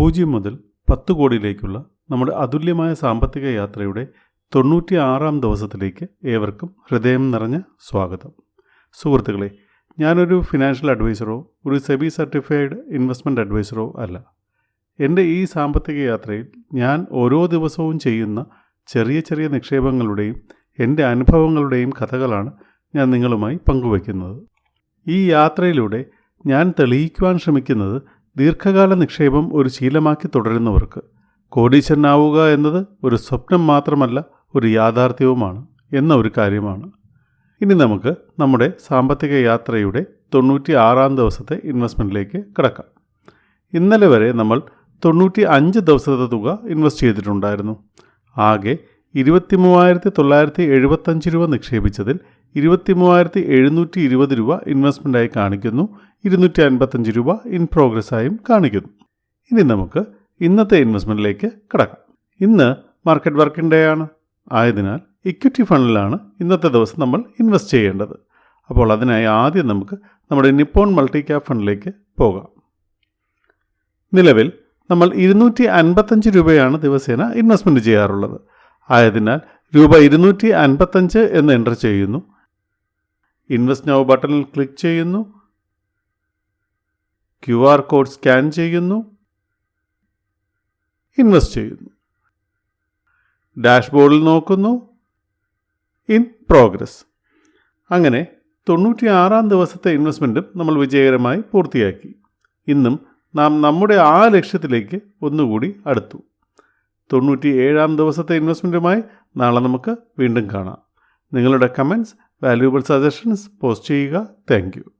പൂജ്യം മുതൽ പത്ത് കോടിയിലേക്കുള്ള നമ്മുടെ അതുല്യമായ സാമ്പത്തിക യാത്രയുടെ തൊണ്ണൂറ്റി ആറാം ദിവസത്തിലേക്ക് ഏവർക്കും ഹൃദയം നിറഞ്ഞ സ്വാഗതം. സുഹൃത്തുക്കളെ ഞാനൊരു ഫിനാൻഷ്യൽ അഡ്വൈസറോ ഒരു സെബി സർട്ടിഫൈഡ് ഇൻവെസ്റ്റ്മെന്റ് അഡ്വൈസറോ അല്ല. എന്റെ ഈ സാമ്പത്തിക യാത്രയിൽ ഞാൻ ഓരോ ദിവസവും ചെയ്യുന്ന ചെറിയ ചെറിയ നിക്ഷേപങ്ങളുടെയും എന്റെ അനുഭവങ്ങളുടെയും കഥകളാണ് ഞാൻ നിങ്ങളുമായി പങ്കുവയ്ക്കുന്നത്. ഈ യാത്രയിലൂടെ ഞാൻ തെളിയിക്കുവാൻ ശ്രമിക്കുന്നത് ദീർഘകാല നിക്ഷേപം ഒരു ശീലമാക്കി തുടരുന്നവർക്ക് കോടീശ്വരനാവുക എന്നത് ഒരു സ്വപ്നം മാത്രമല്ല ഒരു യാഥാർത്ഥ്യവുമാണ് എന്ന ഒരു കാര്യമാണ്. ഇനി നമുക്ക് നമ്മുടെ സാമ്പത്തിക യാത്രയുടെ തൊണ്ണൂറ്റി ആറാം ദിവസത്തെ ഇൻവെസ്റ്റ്മെന്റിലേക്ക് കിടക്കാം. ഇന്നലെ വരെ നമ്മൾ തൊണ്ണൂറ്റി അഞ്ച് ദിവസത്തെ തുക ഇൻവെസ്റ്റ് ചെയ്തിട്ടുണ്ടായിരുന്നു. ആകെ ഇരുപത്തി മൂവായിരത്തി തൊള്ളായിരത്തി എഴുപത്തഞ്ച് രൂപ നിക്ഷേപിച്ചതിൽ ഇരുപത്തി മൂവായിരത്തി എഴുന്നൂറ്റി ഇരുപത് രൂപ ഇൻവെസ്റ്റ്മെന്റായി കാണിക്കുന്നു. ഇരുന്നൂറ്റി അൻപത്തഞ്ച് രൂപ ഇൻ പ്രോഗ്രസ്സായും കാണിക്കുന്നു. ഇനി നമുക്ക് ഇന്നത്തെ ഇൻവെസ്റ്റ്മെന്റിലേക്ക് കിടക്കാം. ഇന്ന് മാർക്കറ്റ് വർക്കിംഗ് ഡേ ആണ്. ആയതിനാൽ ഇക്വിറ്റി ഫണ്ടിലാണ് ഇന്നത്തെ ദിവസം നമ്മൾ ഇൻവെസ്റ്റ് ചെയ്യേണ്ടത്. അപ്പോൾ അതിനായി ആദ്യം നമുക്ക് നമ്മുടെ നിപ്പോൺ മൾട്ടി ക്യാപ് ഫണ്ടിലേക്ക് പോകാം. നിലവിൽ നമ്മൾ ഇരുന്നൂറ്റി അൻപത്തഞ്ച് രൂപയാണ് ദിവസേന ഇൻവെസ്റ്റ്മെന്റ് ചെയ്യാറുള്ളത്. ആയതിനാൽ രൂപ ഇരുന്നൂറ്റി അൻപത്തഞ്ച് എന്ന് എന്റർ ചെയ്യുന്നു. ഇൻവെസ്റ്റ് നൗ ബട്ടണിൽ ക്ലിക്ക് ചെയ്യുന്നു. ക്യു ആർ കോഡ് സ്കാൻ ചെയ്യുന്നു. ഇൻവെസ്റ്റ് ചെയ്യുന്നു. ഡാഷ്ബോർഡിൽ നോക്കുന്നു. In progress. അങ്ങനെ തൊണ്ണൂറ്റി ആറാം ദിവസത്തെ ഇൻവെസ്റ്റ്മെന്റും നമ്മൾ വിജയകരമായി പൂർത്തിയാക്കി. ഇന്നും നാം നമ്മുടെ ആ ലക്ഷ്യത്തിലേക്ക് ഒന്നുകൂടി അടുത്തു. തൊണ്ണൂറ്റി ഏഴാം ദിവസത്തെ ഇൻവെസ്റ്റ്മെന്റുമായി നാളെ നമുക്ക് വീണ്ടും കാണാം. നിങ്ങളുടെ കമൻസ് വാല്യൂബിൾ സജഷൻസ് പോസ്റ്റ് ചെയ്യുക. താങ്ക്